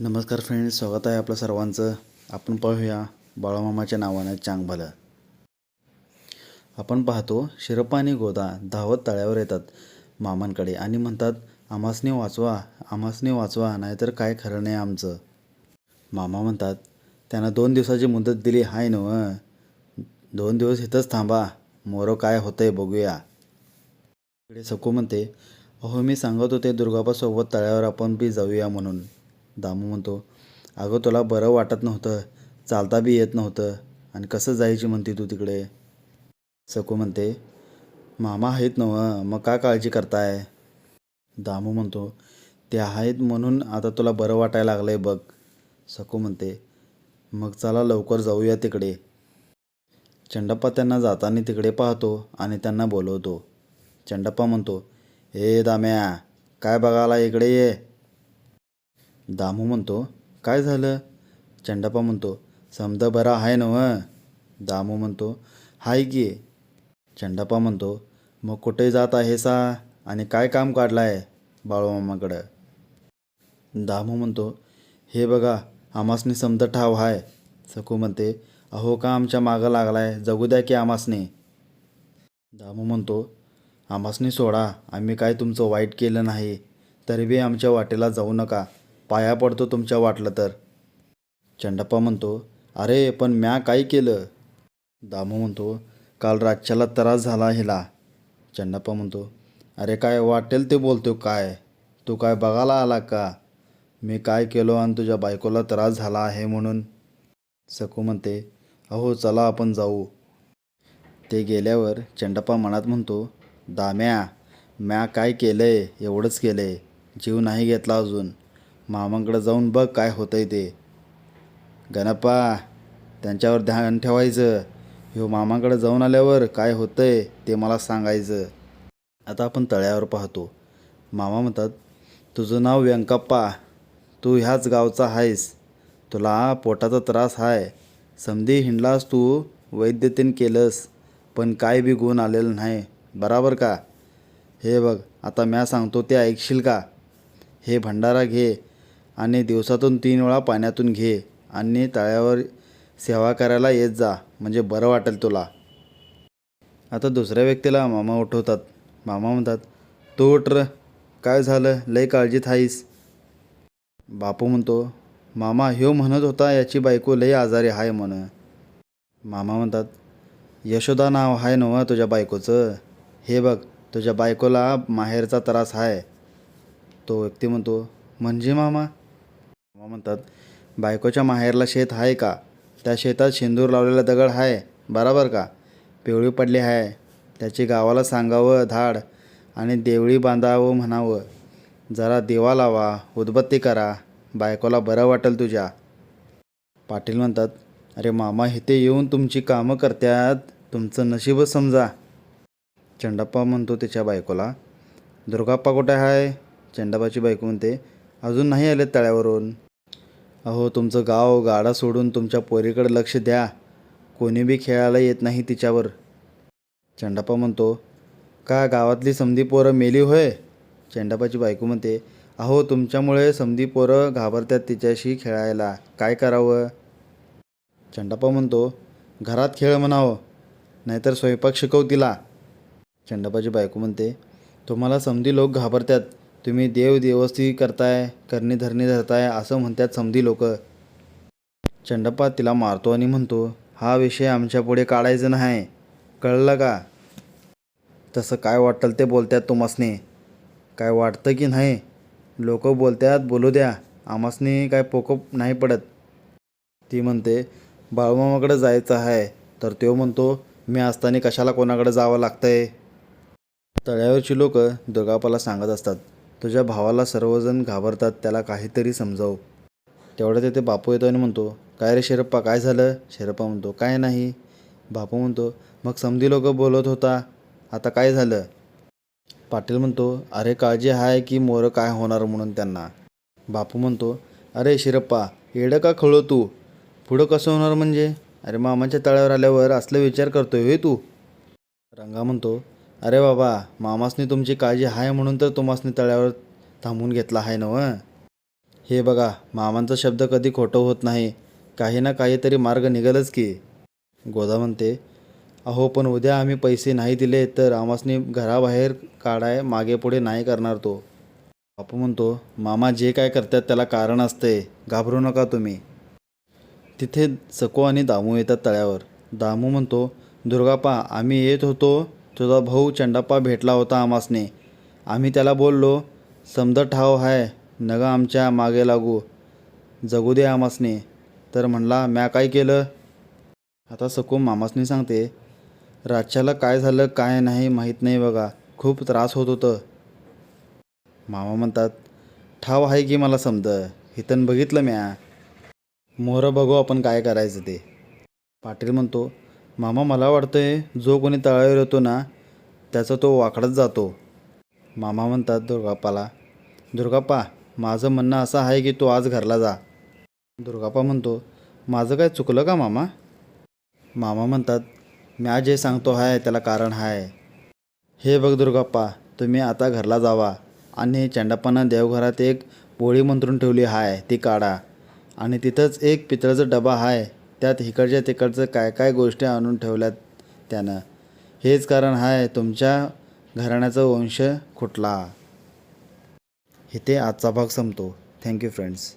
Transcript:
नमस्कार फ्रेंड्स स्वागत आहे आपलं सर्वांचं. आपण पाहूया बाळामामाच्या नावानं चांगभालं आपण पाहतो शिरप्पा आणि गोदा धावत तळ्यावर येतात मामांकडे आणि म्हणतात आमासने वाचवा आमासने वाचवा नाहीतर काय खरं नाही आमचं. मामा म्हणतात त्यांना दोन दिवसाची मुदत दिली हाय न दोन दिवस इथंच थांबा मोरं काय होतंय बघूया. इकडे सकू म्हणते अहो मी सांगत होते दुर्गाबासोबत तळ्यावर आपण बी जाऊया म्हणून. दामू म्हणतो अगं तुला बरं वाटत नव्हतं चालता बी येत नव्हतं आणि कसं जायची म्हणते तू तिकडे? सकू म्हणते मामा आहेत नव मग का काळजी करताय? दामू म्हणतो ते आहेत म्हणून आता तुला बरं वाटायला लागलं आहे बघ. सकू म्हणते मग चला लवकर जाऊया तिकडे. चंडप्पा त्यांना जाताना तिकडे पाहतो आणि त्यांना बोलवतो. चंडप्पा म्हणतो ए दाम्या काय बघायला इकडे ये? दामू म्हणतो काय झालं? चंडप्पा म्हणतो समजा बरा आहे नव दामू म्हणतो हाय की. चंडप्पा म्हणतो मग कुठे जात आहे सा आणि काय काम काढलं आहे बाळूमामाकडं दामू म्हणतो हे बघा आमासनी समद ठाव हाय. सकू म्हणते अहो का आमच्या मागं लागलाय? जगू द्या की आमासने. दामू म्हणतो आमासनी सोडा आम्ही काय तुमचं वाईट केलं नाही तरी बी आमच्या वाटेला जाऊ नका. पाया पडतो तुमच्या वाटलं तर. चंडप्पा म्हणतो अरे पण म्या काय केलं? दामू म्हणतो काल रातच्याला त्रास झाला हिला चंडप्पा म्हणतो अरे काय वाटेल ते बोलतो काय? तू काय बघायला आला का? मी काय केलो आणि तुझ्या बायकोला त्रास झाला आहे म्हणून? सकू म्हणते अहो चला आपण जाऊ. ते गेल्यावर चंडप्पा मनात म्हणतो दाम्या म्या काय केलं आहे एवढंच केलं आहे जीव नाही घेतला अजून. मामांकडं जाऊन बघ काय होतंय ते. गणप्पा त्यांच्यावर ध्यान ठेवायचं. ह्यो मामांकडं जाऊन आल्यावर काय होतंय ते मला सांगायचं. आता आपण तळ्यावर पाहतो. मामा म्हणतात तुझं नाव व्यंकप्पा. तू ह्याच गावचा आहेस तुला पोटाचा त्रास आहे समधी हिंडलास तू वैद्यतेन केलंस पण काय बी गुण आलेलं नाही. बराबर का? हे बघ आता म्या सांगतो ते ऐकशील का? हे भंडारा घे. आणि दिवसातून तीन वेळा पाण्यातून घे आणि तळ्यावर सेवा करायला येत जा म्हणजे बरं वाटेल तुला. आता दुसऱ्या व्यक्तीला मामा उठवतात. मामा म्हणतात तू उठ र काय झालं? लय काळजीत आहेस बापू म्हणतो मामा ह्यो म्हणत होता याची बायको लय आजारी आहे म्हण. मामा म्हणतात यशोदा नाव आहे नव तुझ्या बायकोचं? हे बघ तुझ्या बायकोला माहेरचा त्रास आहे तो व्यक्ती म्हणतो म्हणजे मामा म्हणतात बायकोच्या माहेरला शेत आहे का? त्या शेतात शेंदूर लावलेला दगड आहे बराबर का? पिवळी पडली आहे त्याची गावाला सांगावं धाड आणि देवळी बांधावं म्हणावं. जरा दिवा लावा उदबत्ती करा बायकोला बरं वाटेल तुझ्या. पाटील म्हणतात अरे मामा इथे येऊन तुमची कामं करत्यात तुमचं नशीबच समजा. चंडप्पा म्हणतो त्याच्या बायकोला दुर्गाप्पा कुठे आहे चंडाप्पाची बायको म्हणते अजून नाही आले तळ्यावरून. अहो तुमचं गाव गाडा सोडून तुमच्या पोरीकडे लक्ष द्या. कोणी बी खेळायला येत नाही तिच्यावर. चंडापा म्हणतो का गावातली समधी पोरं मेली होय? चेंडापाची बायको म्हणते अहो तुमच्यामुळे समधी पोरं घाबरतात तिच्याशी खेळायला. काय करावं? चंडापा म्हणतो घरात खेळ म्हणावं नाहीतर स्वयंपाक शिकव तिला. चंडापाची बायको म्हणते तुम्हाला समधी लोक घाबरतात. तुम्ही देव देवस्ती करताय करणी धरणी धरताय असं म्हणतात समधी लोक. चंडप्पा तिला मारतो आणि म्हणतो हा विषय आमच्या पुढे काढायचा नाही. कळलं का? तसं काय वाटतं ते बोलतात तुम्हासने. काय वाटतं की नाही? लोक बोलतात बोलू द्या. आमासने काय पोकप नाही पडत. ती म्हणते बाळमामाकडं जायचं आहे तर तो म्हणतो मी असताना कशाला कोणाकडे जावं लागतंय? तळ्यावरची लोक दुर्गापाला सांगत असतात. तुझ्या भावाला सर्वजण घाबरतात त्याला काहीतरी समजाव. तिथे ते बापू येतो आणि म्हणतो काय रे शेरप्पा काय झालं? शेरप्पा म्हणतो काय नाही. बापू म्हणतो मग समधी लोक बोलत होता आता काय झालं? पाटील म्हणतो अरे काळजी आहे की मोरं काय होणार म्हणून त्यांना. बापू म्हणतो अरे शिरप्पा येडं का खळो तू? पुढं कसं होणार म्हणजे? अरे मामाच्या तळ्यावर आल्यावर असलं विचार करतोय होय तू? रंगा म्हणतो अरे बाबा मामासनी तुमची काळजी आहे म्हणून तर तुम्हासनी तळ्यावर थांबून घेतला आहे ना हे बघा मामांचा शब्द कधी खोटं होत नाही. काही ना काहीतरी मार्ग निघालच की. गोदा म्हणते अहो पण उद्या आम्ही पैसे नाही दिले तर आमासनी घराबाहेर काढाय मागे पुढे नाही करणार तो. बापू म्हणतो मामा जे काय करतात त्याला कारण असते घाबरू नका तुम्ही. तिथे सको आणि दामू येतात तळ्यावर. दामू म्हणतो दुर्गापा आम्ही येत होतो तुझा भाऊ चंडाप्पा भेटला होता आमासने. आम्ही त्याला बोललो समद ठाव हाय नगा आमच्या मागे लागू. जगू दे आमासने. तर म्हणला म्या काय केलं? आता सको मामासनी सांगते. राजच्याला काय झालं काय नाही माहीत नाही बघा. खूप त्रास होत होतं. मामा म्हणतात ठाव आहे की मला समजं हितन बघितलं म्या. मोहरं बघू आपण काय करायचं ते. पाटील म्हणतो मामा मला वाटतंय जो कोणी तळावर येतो ना त्याचा तो वाकडत जातो. मामा म्हणतात दुर्गाप्पाला दुर्गाप्पा माझं म्हणणं असं आहे की तू आज घरला जा. दुर्गाप्पा म्हणतो माझं काय चुकलं का मामा? मामा म्हणतात म्या जे सांगतो आहे त्याला कारण आहे हे बघ दुर्गाप्पा तुम्ही आता घरला जावा आणि चंडाप्पानं देवघरात एक पोळी मंत्रून ठेवली आहे ती काढा. आणि तिथंच एक पितळाचा डबा आहे त्यात इकडच्या तिकडचं काय काय गोष्टी आणून ठेवल्यात त्यानं. हेच कारण आहे तुमच्या घराण्याचा वंश खुटला. इथे आजचा भाग संपतो. Thank you friends